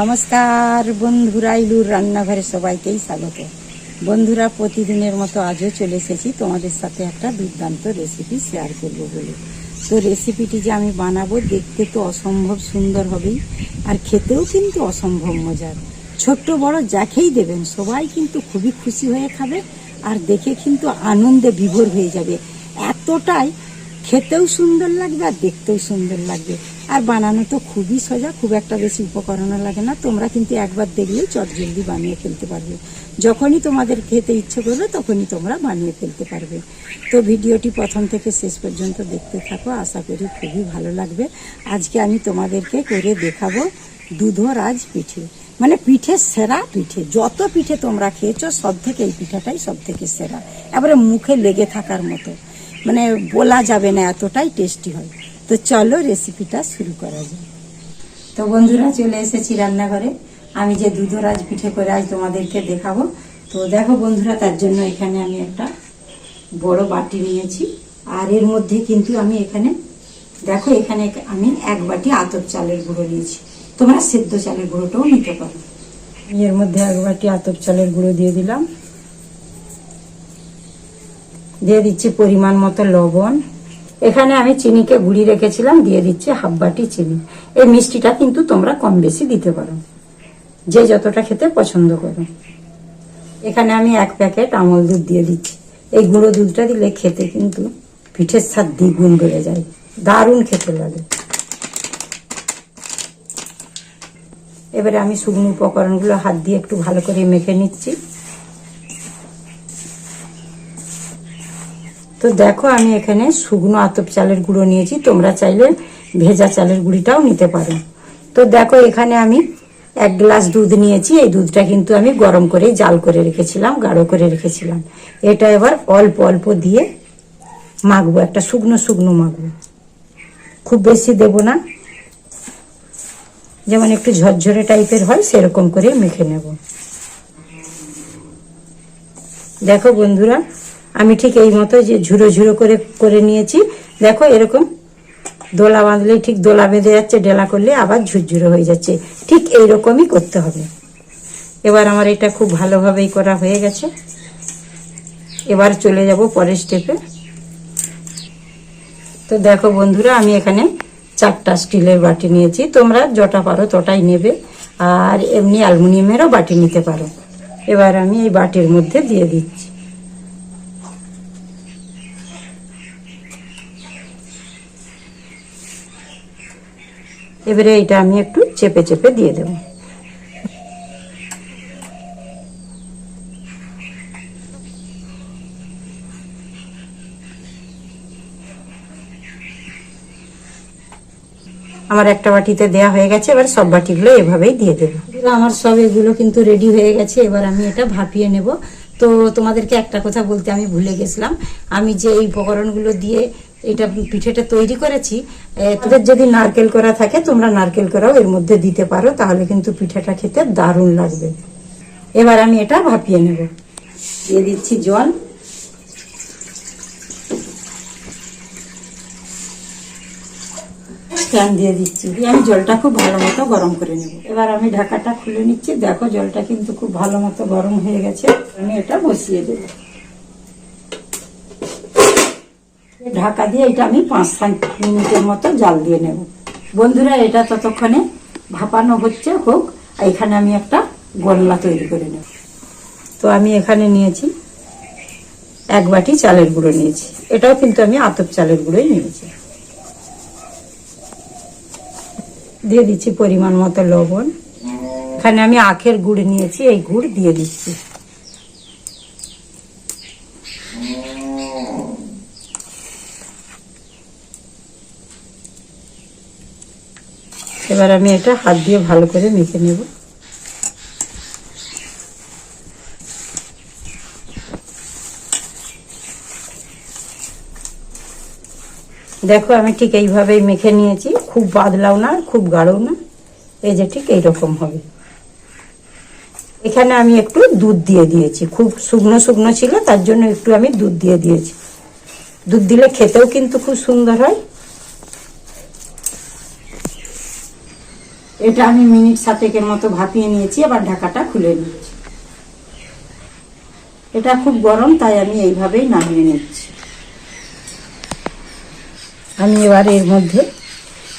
নমস্কার বন্ধুরা, ইলুর রান্নাঘরে সবাইকেই স্বাগত। বন্ধুরা, প্রতিদিনের মতো আজও চলে এসেছি তোমাদের সাথে একটা দুর্দান্ত রেসিপি শেয়ার করব বলে। তো রেসিপিটি যে আমি বানাবো দেখতে তো অসম্ভব সুন্দর হবেই, আর খেতেও কিন্তু অসম্ভব মজার। ছোট্ট বড় যাকেই দেবেন, সবাই কিন্তু খুবই খুশি হয়ে খাবে, আর দেখে কিন্তু আনন্দে বিভোর হয়ে যাবে। এতটাই খেতেও সুন্দর লাগবে আর দেখতেও সুন্দর লাগবে। আর বানানো তো খুবই সোজা, খুব একটা বেশি উপকরণও লাগে না। তোমরা কিন্তু একবার দেখলেই চটজলদি বানিয়ে ফেলতে পারবে। যখনই তোমাদের খেতে ইচ্ছে করবে, তখনই তোমরা বানিয়ে ফেলতে পারবে। তো ভিডিওটি প্রথম থেকে শেষ পর্যন্ত দেখতে থাকো, আশা করি খুবই ভালো লাগবে। আজকে আমি তোমাদেরকে করে দেখাবো দুধরাজ পিঠে। মানে পিঠে সেরা পিঠে। যত পিঠে তোমরা খেয়েছো সব থেকে এই পিঠাটাই সব থেকে সেরা। এবারে মুখে লেগে থাকার মতো। মানে বলা যাবে না, এতটাই টেস্টি হয়। তো চলো রেসিপিটা শুরু করা যায় তো বন্ধুরা, চলে এসেছি রান্নাঘরে। আমি যে দুধরাজ পিঠে করে আজ তোমাদেরকে দেখাবো। তো দেখো বন্ধুরা, তার জন্য এখানে আমি একটা বড় বাটি নিয়েছি। আর এর মধ্যে কিন্তু আমি এখানে, দেখো এখানে আমি এক বাটি আতপ চালের গুঁড়ো নিয়েছি। তোমরা সেদ্ধ চালের গুঁড়োটাও নিতে পারো। এর মধ্যে এক বাটি আতপ চালের গুঁড়ো দিয়ে দিলাম। দিয়ে দিচ্ছি পরিমাণ মতো লবণ। এখানে আমি চিনিকে গুঁড়ি রেখেছিলাম, দিয়ে দিচ্ছি হাফ বাটি চিনি। এই মিষ্টিটা কিন্তু তোমরা কম বেশি দিতে পারো। যে যতটা খেতে পছন্দ করো। এখানে আমি এক প্যাকেট আমল দুধ দিয়ে দিচ্ছি। এই গুঁড়ো দুধটা দিলে খেতে কিন্তু পিঠের স্বাদ দ্বিগুণ বেড়ে যায়। দারুণ খেতে লাগে। এবারে আমি শুকনো উপকরণগুলো হাত দিয়ে একটু ভালো করে মেখে নিচ্ছি। তো দেখো, আমি এখানে শুকনো আতপ চালের গুঁড়ো নিয়েছি। তোমরা চাইলে ভেজা চালের গুঁড়িটাও নিতে পারো। তো দেখো, এখানে আমি এক গ্লাস দুধ নিয়েছি। এই দুধটা কিন্তু আমি গরম করে জাল করে রেখেছিলাম, গাঢ় করে রেখেছিলাম। এটা এবার অল্প অল্প দিয়ে মাখবো, একটা শুকনো শুকনো মাখবো। খুব বেশি দেব না। যেমন একটু ঝরঝরে টাইপের হয়, সেরকম করে মেখে নেব। দেখো বন্ধুরা আমি ঠিক এই মতো যে ঝুরো ঝুরো করে করে নিয়েছি। দেখো এরকম দোলা বাঁধলেই ঠিক দোলা বেঁধে যাচ্ছে, ডেলা করলে আবার ঝুরঝুরো হয়ে যাচ্ছে। ঠিক এই রকমই করতে হবে। এবার আমার এটা খুব ভালোভাবেই করা হয়ে গেছে। এবার চলে যাব পরের স্টেপে তো দেখো বন্ধুরা, আমি এখানে চারটা স্টিলের বাটি নিয়েছি। তোমরা যটা পারো তটাই নেবে। আর এমনি অ্যালুমিনিয়ামেরও বাটি নিতে পারো। এবার আমি এই বাটির মধ্যে দিয়ে দিচ্ছি। এবারে এটা আমি একটু চেপে চেপে দিয়ে দেব। আমার একটা বাটিতে দেয়া হয়ে গেছে, এবার সব বাটিগুলো এভাবেই দিয়ে দেবো। আমার সব এগুলো কিন্তু রেডি হয়ে গেছে, এবার আমি এটা ভাপিয়ে নেব। তো তোমাদেরকে একটা কথা বলতে আমি ভুলে গেছিলাম। আমি যে এই উপকরণগুলো দিয়ে এটা পিঠেটা তৈরি করেছি। তোদের যদি নারকেল করা থাকে, তোমরা নারকেল করাও, এর মধ্যে দিতে পারো, তাহলে কিন্তু পিঠাটা খেতে দারুণ লাগবে। এবার আমি এটা ভাপিয়ে নেব। দিয়ে দিচ্ছি জল। ফ্যান দিয়ে দিচ্ছি। দিয়ে আমি জলটা খুব ভালো মতো গরম করে নেব। এবার আমি ঢাকাটা খুলে নিচ্ছি। দেখো, জলটা কিন্তু খুব ভালো মতো গরম হয়ে গেছে। আমি এটা বসিয়ে দেব। ঢাকা দিয়ে এটা আমি পাঁচ সাত মিনিটের মতো জাল দিয়ে নেব। বন্ধুরা, এটা ততক্ষণে ভাপানো হচ্ছে, হোক এখানে আমি একটা গোল্লা তৈরি করে নেব। তো আমি এখানে নিয়েছি এক বাটি চালের গুঁড়ো নিয়েছি। এটাও কিন্তু আমি আতপ চালের গুঁড়োই নিয়েছি। দিয়ে দিচ্ছি পরিমাণ মতো লবণ। এখানে আমি আখের গুড় নিয়েছি, এই গুড় দিয়ে দিচ্ছি। এবার আমি এটা হাত দিয়ে ভালো করে মেখে নেব। দেখো আমি ঠিক এইভাবেই মেখে নিয়েছি, খুব বাদলাও না, খুব গাঢ়ও না, এই যে ঠিক এইরকম হবে। এখানে আমি একটু দুধ দিয়ে দিয়েছি, খুব শুকনো শুকনো ছিল, তার জন্য একটু আমি দুধ দিয়ে দিয়েছি। দুধ দিলে খেতেও কিন্তু খুব সুন্দর হয় এটা আমি মিনিট সাতেকের মতো ভাপিয়ে নিয়েছি আবার ঢাকাটা খুলে নিয়েছি। এটা খুব গরম, তাই আমি এইভাবেই নামিয়ে নিচ্ছি। আমি এবার এর মধ্যে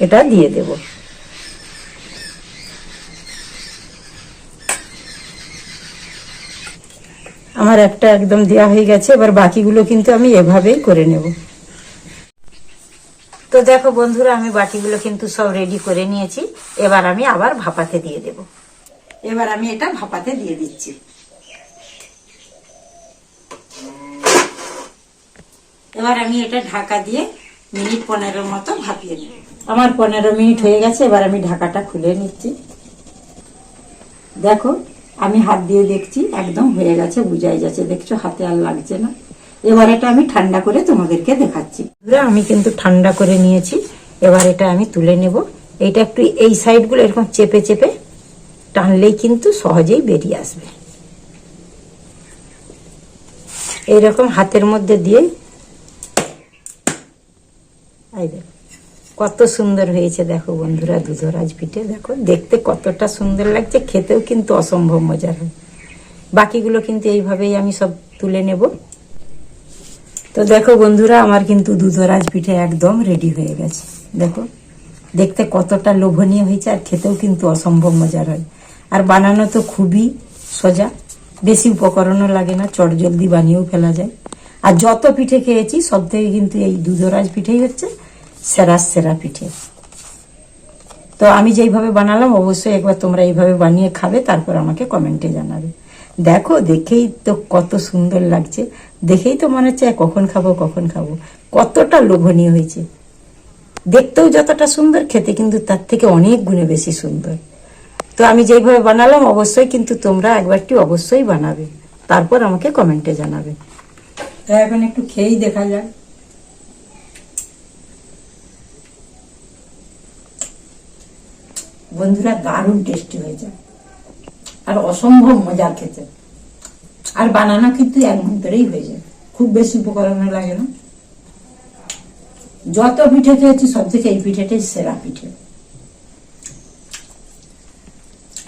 এটা দিয়ে দেব। আমার একটা একদম দেওয়া হয়ে গেছে, এবার বাকিগুলো কিন্তু আমি এভাবেই করে নেব। তো দেখো বন্ধুরা আমি বাটিগুলো কিন্তু সব রেডি করে নিয়েছি। এবার আমি আবার ভাপাতে দিয়ে দেব। এবার আমি এটা ভাপাতে দিয়ে দিচ্ছি। এবার আমি এটা ঢাকা দিয়ে মিনিট পনেরো মতো ভাপিয়ে নেব। আমার পনেরো মিনিট হয়ে গেছে এবার আমি ঢাকাটা খুলে নিচ্ছি। দেখো আমি হাত দিয়ে দেখছি একদম হয়ে গেছে বুঝাই যাচ্ছে। দেখছ হাতে আর লাগছে না। এবার এটা আমি ঠান্ডা করে তোমাদেরকে দেখাচ্ছি। আমি কিন্তু ঠান্ডা করে নিয়েছি। এবার এটা আমি তুলে নেব। এইটা একটু এই সাইডগুলো এরকম চেপে চেপে টানলেই কিন্তু সহজেই বেরিয়ে আসবে। এইরকম হাতের মধ্যে দিয়ে কত সুন্দর হয়েছে। দেখো বন্ধুরা, দুধরাজ পিঠে, দেখো, দেখতে কতটা সুন্দর লাগছে। খেতেও কিন্তু অসম্ভব মজার হয়। বাকিগুলো কিন্তু এইভাবেই আমি সব তুলে নেব। তো দেখো বন্ধুরা, আমার কিন্তু দুধরাজ পিঠে একদম রেডি হয়ে গেছে। দেখো, দেখতে কতটা লোভনীয় হয়েছে আর খেতেও কিন্তু অসম্ভব মজার হয়। আর বানানো তো খুবই সোজা, বেশি উপকরণও লাগে না, চট জলদি বানিয়েও ফেলা যায়। আর যত পিঠে খেয়েছি, সব থেকে কিন্তু এই দুধরাজ পিঠেই হচ্ছে সেরা সেরা পিঠে। তো আমি যেইভাবে বানালাম, অবশ্যই একবার তোমরা এইভাবে বানিয়ে খাবে, তারপর আমাকে কমেন্টে জানাবে। দেখো, দেখেই তো কত সুন্দর লাগছে। দেখেই তো মনে হচ্ছে কখন খাব কখন খাব। কতটা লোভনীয় হয়েছে। দেখতেও যতটা সুন্দর, খেতে কিন্তু তার থেকে অনেক গুণে বেশি সুন্দর। তো আমি যেইভাবে বানালাম, অবশ্যই কিন্তু তোমরা একবারটি অবশ্যই বানাবে। তারপর আমাকে কমেন্টে জানাবে। এখন একটু খেয়েই দেখা যাক। বন্ধুরা, দারুণ টেস্টি হয়ে যায় আর অসম্ভব মজার খেতে। আর বানানো কিন্তু এক মন্ত্রেই হয়ে যায়। খুব বেশি উপকরণ লাগে না। যত পিঠে খেয়েছি, সব থেকে এই পিঠেটাই সেরা পিঠে।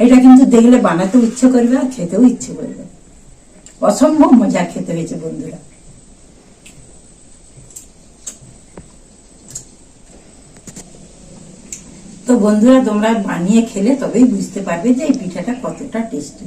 এটা কিন্তু দেখলে বানাতেও ইচ্ছে করবে আর খেতেও ইচ্ছে করবে। অসম্ভব মজা খেতে হয়েছে বন্ধুরা। তো বন্ধুরা, তোমরা বানিয়ে খেলে তবেই বুঝতে পারবে যে এই পিঠাটা কতটা টেস্টি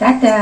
টাটা